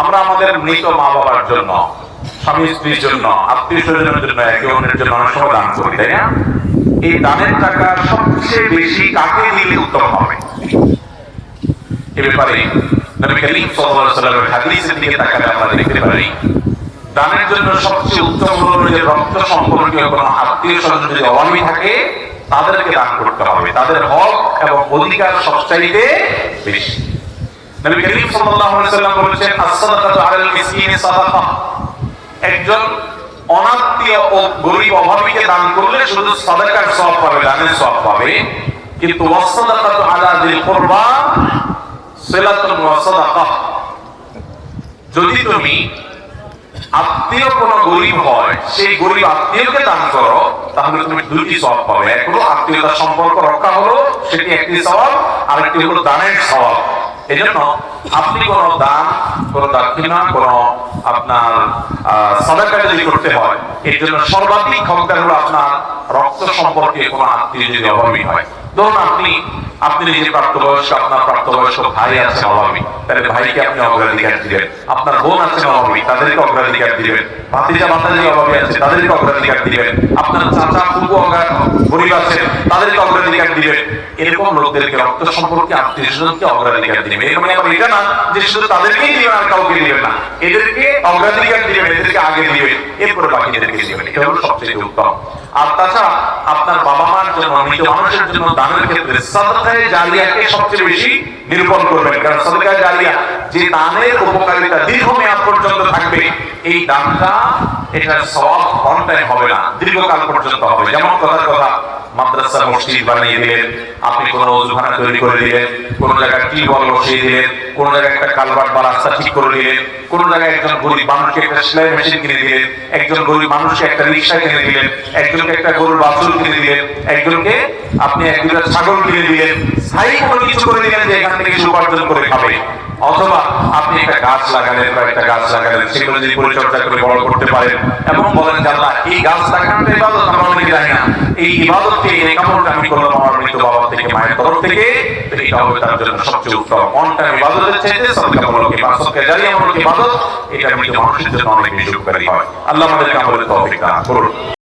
আমরা আমাদের মৃত মা বাবার জন্য, স্বামী স্ত্রীর জন্য, আত্মীয় স্বজনের জন্য, একে অন্যের জন্য অনেক সময় দান করি, তাই না? এই দানের টাকা সবচেয়ে বেশি কাকে দিলে উত্তম হবে? এ ব্যাপারে তাদেরকে দান করতে হবে। তাদের হক এবং অধিকার সবচাইতে বেশি। নবী করিম সাল্লাল্লাহু আলাইহি ওয়াসাল্লাম বলেছেন as-সাদাকাতু আলাল সাদাকা। একজন অনাত্মীয় ও অভাবীকে দান করলে শুধু সাদাকার সওয়াব পাবে, দানের সওয়াব পাবে। কিন্তু আলা যিল কুরবা যদি তুমি আত্মীয় কোন গরিব হয়, সেই গরিব আত্মীয়কে দান করো, তাহলে তুমি দুইটি সওয়াব পাবে। এক হলো আত্মীয়তার সম্পর্ক রক্ষা হলো, সেটি একটি সওয়াব, আরেকটি হলো দানের সওয়াব জন্য আপনি কোন দান, কোন দক্ষিণা কোন আপনার সদাকা যদি করতে হয়, এর জন্য সর্বাধিক ক্ষমতা হলো আপনার রক্ত সম্পর্কে কোন আত্মীয় যদি অভাবী হয়। ধরুন আপনি আপনি নিজে প্রাপ্তবয়স্ক, আপনার প্রাপ্তবয়স্ক ভাই আছেন অভাবী তাহলে ভাইকে আপনি অগ্রাধিকার দিবেন। আপনার বোন আছেন অভাবী তাদেরকে অগ্রাধিকার দিবেন। ভাতিজা মাতাজি অভাবী আছে, তাদেরকে অগ্রাধিকার দিবেন। আপনার চাচা অগ্রা- গরিব আছেন তাদেরকে অগ্রাধিকার দিবেন। এরকম লোকদেরকে, রক্ত সম্পর্কে আত্মীয় স্বজনকে অগ্রাধিকার দিবেন। এর মানে আবার এটা না, যে শুধু তাদেরকেই দিবেন আর কাউকে দিবেন না। এদেরকে অগ্রাধিকার দিবেন, এদেরকে আগে দিবেন, এরপরে বাকিদেরকে দিবেন। এটা হলো সবচেয়ে উত্তম। আর তাছাড়া আপনার বাবা মার জন্য মৃত মানুষের জন্য দানের ক্ষেত্রে সদকায় জালিয়াকে সবচেয়ে বেশি নিরূপণ করবেন। কারণ সদকায় জালিয়া যে দানের উপকারিতা দীর্ঘমেয়াদ পর্যন্ত থাকবে, এই দানটা এটার সব অন টাইম হবে না, দীর্ঘকাল পর্যন্ত হবে। যেমন কথার কথা মাদ্রাসা মসজিদ বানিয়ে দিলেন, আপনি কোন অজুখানা তৈরি করে দিলেন, কোন জায়গায় টিউবওয়েল বসিয়ে দিলেন, কোন জায়গায় একটা কালভার্ট বা রাস্তা ঠিক করে দিলেন, কোন জায়গায় একজন গরিব মানুষকে একটা সেলাই মেশিন কিনে দিলেন, একজন গরিব মানুষকে একটা রিক্সা কিনে দিলেন, একজনকে একটা গরুর বাছুর কিনে দিলেন, একজনকে আপনি এক দুটা ছাগল কিনে দিলেন স্থায়ী কোনো কিছু করে দিলেন যে এখান থেকে উপার্জন করে খাবে। অথবা আপনি একটা গাছ লাগালেন বা একটা গাছ লাগালেন, সেগুলো যদি পরিচর্যা করে বড় করতে পারেন এবং বলেন আল্লাহ, এই গাছ লাগানোটা ইবাদত, আমরা অনেকে জানি না। এই ইবাদতকে, এই কামড়টা আমি করলাম আমার মৃত বাবা থেকে, মায়ের তরফ থেকে। এটা হবে তার জন্য সবচেয়ে উত্তম। টাইম ইবাদতের চাইতে সদকামূলক ইবাদত সদকা জারিয়ামূলক ইবাদত, এটা মৃত মানুষের জন্য অনেক বেশি উপকারী হয়। আল্লাহ আমাদেরকে আমাদের তৌফিক দান করুন।